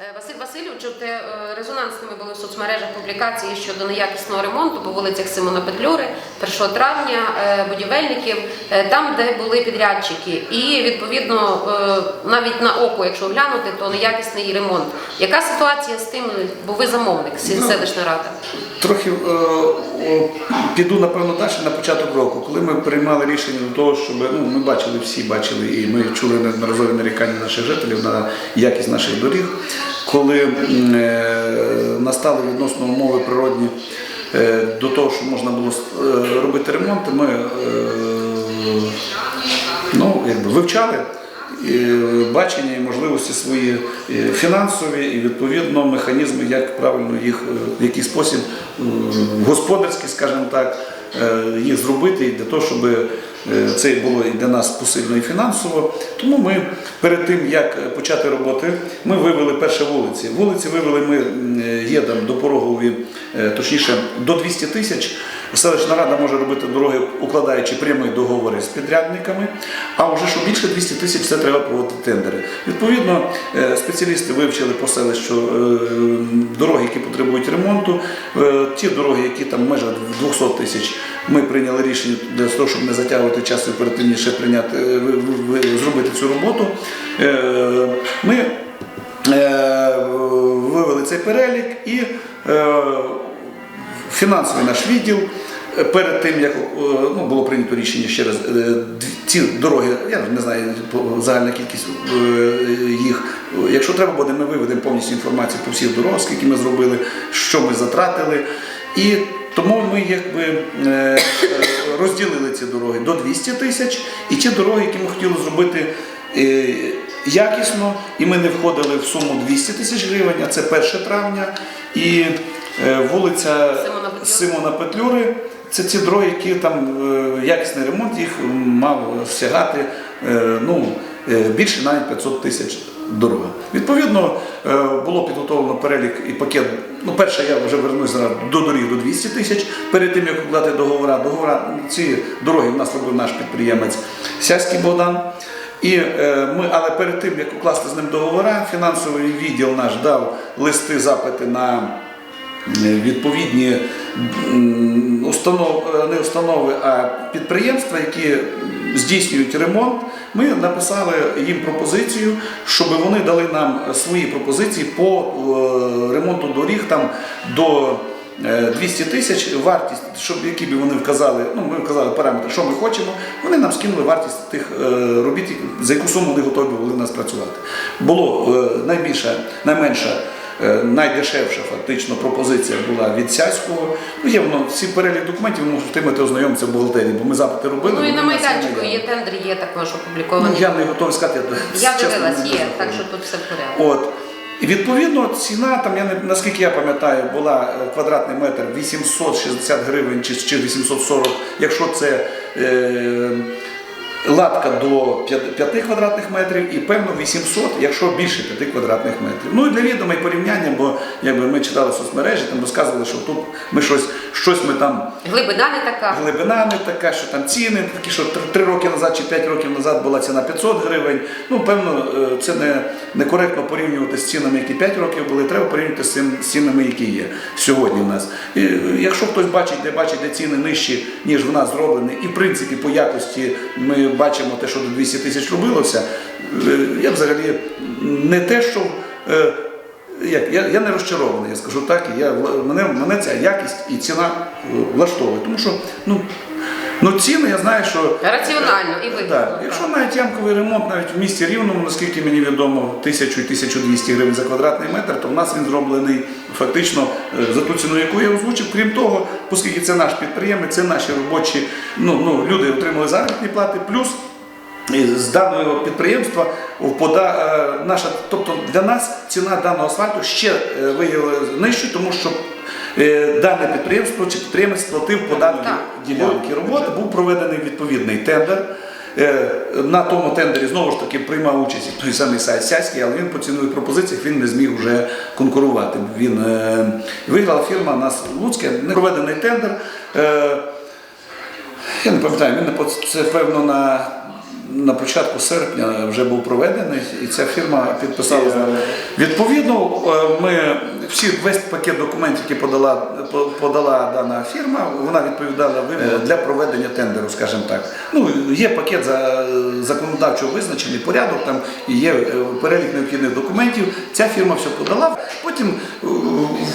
Е, Василь Васильович, е, резонансними були в соцмережах публікації щодо неякісного ремонту по вулицях Симона Петлюри, 1 травня, е, будівельників, там, де були підрядчики. І відповідно навіть на око, якщо глянути, то неякісний ремонт. Яка ситуація з тим, бо ви замовник, сі- селищна рада? Трохи піду, напевно, далі на початок року, коли ми приймали рішення до того, щоб ну, ми бачили, всі бачили, і ми чули неодноразові нарікання наших жителів на якість наших доріг, коли е, настали відносно умови природні е, до того, що можна було е, робити ремонти, ми ну, якби вивчали бачення і можливості свої фінансові і відповідно механізми, як правильно їх в який спосіб господарський, скажімо так, їх зробити для того, щоб це було і для нас посильно і фінансово. Тому ми перед тим, як почати роботи, ми вивели перші вулиці. Вулиці вивели ми м, до порогові, е, точніше, до 200 тисяч. Селищна рада може робити дороги, укладаючи прямі договори з підрядниками. А вже що більше 200 тисяч, це треба проводити тендери. Відповідно, е, спеціалісти вивчили по селищу е, дороги, які потребують ремонту. Е, Ті дороги, які там в межах 200 тисяч, ми прийняли рішення для того, щоб не затягувати час і оперативніше прийняти, зробити цю роботу. Ми вивели цей перелік і фінансовий наш відділ. е, Перед тим як е, ну, було прийнято рішення ще раз, е, ці дороги, я не знаю загальна кількість їх. Якщо треба буде, ми виведемо повністю інформацію по всіх дорогах, скільки ми зробили, що ми затратили. І тому ми якби розділили ці дороги до 200 тисяч, і ті дороги, які ми хотіли зробити якісно, і ми не входили в суму 200 тисяч гривень, а це 1 травня. І вулиця Симона Петлюри. Це ці дороги, які там е, якісний ремонт їх мав сягати е, ну, е, більше навіть 500 тисяч дорога. Відповідно, було підготовлено перелік і пакет. Ну, перше, я вже вернусь зараз до доріг до 200 тисяч. Перед тим, як укладати договора, договора ці дороги в нас робив наш підприємець Сяський Богдан. І ми, але перед тим, як укласти з ним договора, фінансовий відділ наш дав листи, запити на відповідні установ, е, не установи, а підприємства, які здійснюють ремонт, ми написали їм пропозицію, щоб вони дали нам свої пропозиції по е, ремонту доріг там до е, 200 тисяч вартість, щоб які б вони вказали, ну ми вказали параметри, що ми хочемо. Вони нам скинули вартість тих е, робіт, за яку суму вони готові були нас працювати. Було е, найбільша, найменша. Е, Найдешевша фактично пропозиція була від Сяського. Ну, є воно всі перелік документів, ви можете отримати ознайомитися в бухгалтерії, бо ми запити робили. Ну і на майданчику є тендер, є також Ну, я не готовий сказати. Я дивилась, є, так що тут все в порядку. От. І відповідно ціна, там, я не, наскільки я пам'ятаю, була е, квадратний метр 860 гривень чи, чи 840, якщо це е, латка до 5, 5 квадратних метрів і певно 800, якщо більше 5 квадратних метрів. Ну і для відома і порівняння, бо якби ми читали соцмережі, там розказували, що тут ми щось, щось ми там Глибина не така. Глибина не така, що там ціни такі, що 3 роки назад чи 5 років назад була ціна 500 гривень. Ну, певно, е, це не, некоректно порівнювати з цінами, які 5 років були, треба порівнювати з цінами, які є сьогодні в нас. І, е, якщо хтось бачить, де бачить, де ціни нижчі, ніж в нас зроблені, і в принципі по якості ми бачимо те, що до 200 тисяч робилося, е, я взагалі не те, що. е, як, я, я не розчарований, я скажу так, я, мене, мене ця якість і ціна е, влаштовує. Тому що ну, ну, ціни я знаю, що. Раціонально і вигідно. Так, якщо навіть ямковий ремонт навіть в місті Рівному, наскільки мені відомо, 1000 1200 гривень за квадратний метр, то в нас він зроблений фактично е, за ту ціну, яку я озвучив. Крім того, оскільки це наш підприємець, це наші робочі, ну, ну, люди отримали заробітні плати, плюс з даного підприємства в пода, е, наша, тобто для нас ціна даного асфальту ще е, виявилася нижчою, тому що е, дане підприємство чи підприємець платив податки Так. ділянки роботи, був проведений відповідний тендер. На тому тендері знову ж таки приймав участь той самий Сай Сяський, але він по цінових пропозиціях він не зміг вже конкурувати. Він е, виграла фірма нас Луцьке, не проведений тендер. Е, я не пам'ятаю, він не по- це певно на, на початку серпня вже був проведений, і ця фірма підписала. Відповідно, е, ми всі весь пакет документів, які подала подала дана фірма, вона відповідала вимогам для проведення тендеру, скажімо так. Ну є пакет за законодавчо визначений порядок, там є е, перелік необхідних документів. Ця фірма все подала. Потім е,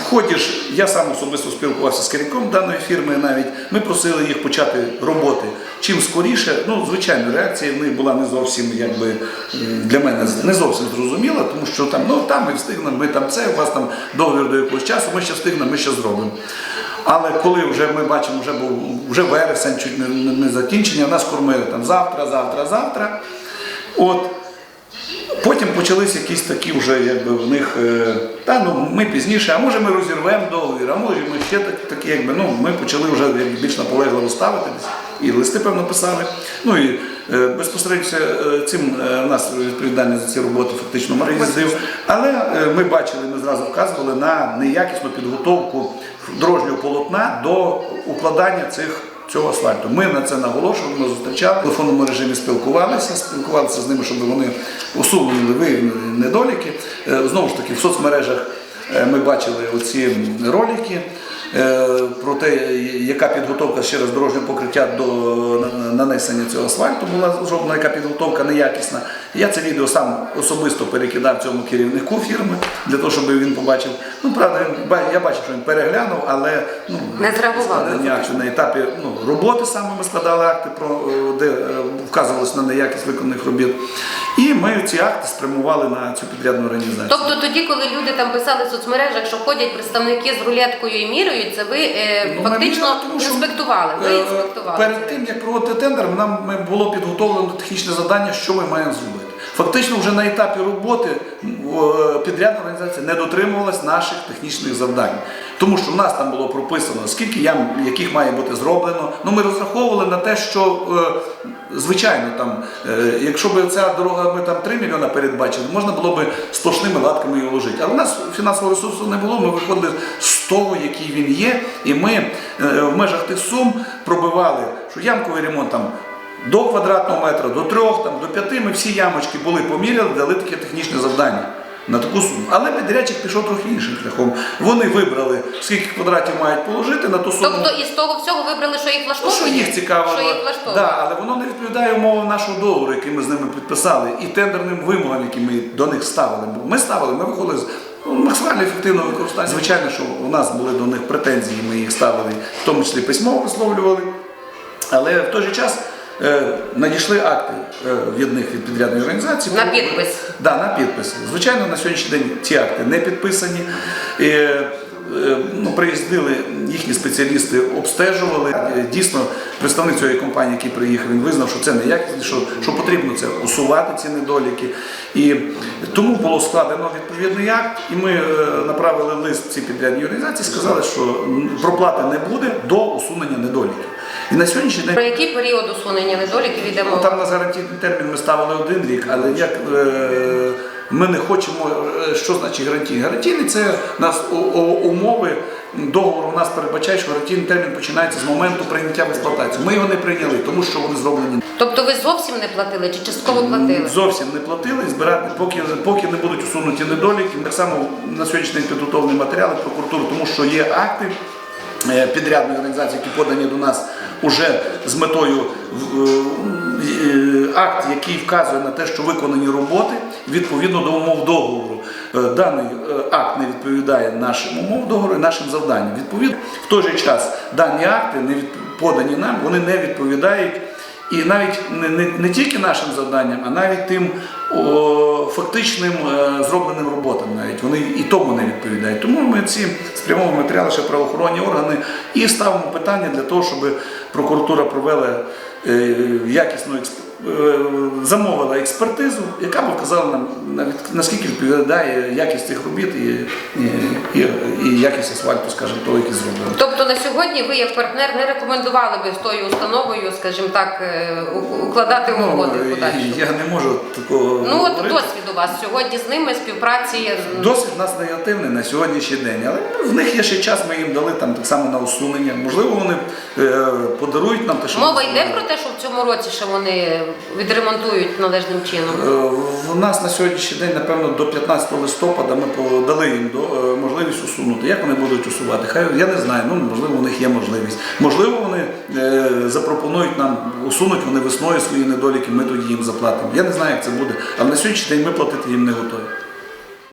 входиш, я сам особисто спілкувався з керівником даної фірми. Навіть ми просили їх почати роботи чим скоріше. Ну, звичайно, реакція в них була не зовсім якби для мене не зовсім зрозуміла, тому що там ну там ми встигнемо, ми там це, у вас там договір до якогось часу, ми ще встигнемо, ми ще зробимо. Але коли вже ми бачимо, вже був вже вересень, чуть не, не, закінчення, нас кормили там завтра, завтра, завтра. От Потім почались якісь такі вже якби в них, е, та ну ми пізніше, а може ми розірвемо договір, а може ми ще так, такі, якби ну ми почали вже більш наполегливо ставити десь. І листи, певно, писали. Ну і е, безпосередньо е, цим е, у нас відповідальність за ці роботи фактично Марій. Але е, ми бачили, ми зразу вказували на неякісну підготовку дорожнього полотна до укладання цих цього асфальту. Ми на це наголошували, ми зустрічали, в телефонному режимі спілкувалися, спілкувалися з ними, щоб вони усунули виявлені недоліки. Е, Знову ж таки, в соцмережах е, ми бачили оці ролики. е, Про те, яка підготовка ще раз дорожнього покриття до нанесення цього асфальту була зроблена, яка підготовка неякісна. Я це відео сам особисто перекидав цьому керівнику фірми для того, щоб він побачив. Ну, правда, він я бачив, що він переглянув, але ну, Не складення на етапі ну, роботи саме ми складали акти, про, е, де е, вказувалось на неякість виконаних робіт. І ми ці акти спрямували на цю підрядну організацію. Тобто тоді, коли люди там писали в соцмережах, що ходять представники з рулеткою і міряють, це ви е, Ну, фактично міряли, тому що, інспектували. Ви е, інспектували. Перед тим, як проводити тендер, нам було підготовлено технічне завдання, що ми маємо зробити. Фактично, вже на етапі роботи підрядна організація не дотримувалась наших технічних завдань. Тому що в нас там було прописано, скільки ям, яких має бути зроблено. Ну, ми розраховували на те, що е, звичайно, там, е, якщо б ця дорога ми там 3 мільйони передбачили, можна було б сплошними латками її вложити. Але у нас фінансового ресурсу не було. Ми виходили з того, який він є, і ми е, в межах тих сум пробивали, що ямковий ремонт там. До квадратного метра, до трьох, там, до п'яти ми всі ямочки були поміряли, дали таке технічне завдання на таку суму. Але підрядчик пішов трохи іншим шляхом. Вони вибрали, скільки квадратів мають положити на ту суму. Тобто із того всього вибрали, що їх Ну, влаштовує? що їх цікавило, Що їх влаштовує? да, але воно не відповідає умовам нашого договору, який ми з ними підписали, і тендерним вимогам, які ми до них ставили. Ми ставили, ми виходили з ну, максимально ефективного використання. Звичайно, що у нас були до них претензії, ми їх ставили, в тому числі письмово висловлювали. Але в той же час надійшли акти е, від них від підрядної організації. На підпис. Да, на підпис. Звичайно, на сьогоднішній день ці акти не підписані. Е, ну, приїздили їхні спеціалісти, обстежували. Е, Дійсно, представник цієї компанії, який приїхав, він визнав, що це неякісно, що, що потрібно це усувати ці недоліки. І тому було складено відповідний акт, і ми е, направили лист цій підрядній організації, сказали, що проплати не буде до усунення недоліків. І на сьогоднішній день Про який період усунення недоліків йде Ну, там на гарантійний термін ми ставили один рік, але як е, ми не хочемо, е, що значить гарантійний? Гарантійний це нас умови договору у нас передбачає, що гарантійний термін починається з моменту прийняття в експлуатацію. Ми його не прийняли, тому що вони зроблені Тобто ви зовсім не платили чи частково платили? зовсім не платили, збирати, поки, поки не будуть усунуті недоліки. Так само на сьогоднішній день підготовлені матеріали прокуратури, тому що є акти е, підрядної організації, які подані до нас уже з метою е, акт, який вказує на те, що виконані роботи відповідно до умов договору. Е, Даний е, акт не відповідає нашим умовам договору і нашим завданням. Відповідно, в той же час дані акти не подані нам, вони не відповідають і навіть не, не, не тільки нашим завданням, а навіть тим о, фактичним е, зробленим роботам, навіть вони і тому не відповідають. Тому ми ці спрямовуємо матеріали ще правоохоронні органи і ставимо питання для того, щоб прокуратура провела е, якісну експ... е, замовила експертизу, яка б вказала нам наскільки відповідає якість цих робіт і, і, і, і якість асфальту, скажімо, того, який зроблено. Тобто на сьогодні ви як партнер не рекомендували би з тою установою, скажімо так, е, укладати угоди в подальшому? я не можу такого. Ну от досвід у вас сьогодні з ними співпраці. Досвід у нас негативний на сьогоднішній день, але в них є ще час, ми їм дали там так само на усунення. Можливо, вони е, подарують нам те, що Мова йде про те, що в цьому році ще вони відремонтують належним чином? Е, У нас на сьогоднішній день, напевно, до 15 листопада ми дали їм е, можливість усунути. Як вони будуть усувати? Хай я не знаю. Ну можливо, у них є можливість. Можливо, вони е, запропонують нам усунуть вони весною свої недоліки. Ми тоді їм заплатимо. Я не знаю, як це буде. Але на сьогоднішній день ми платити їм не готові.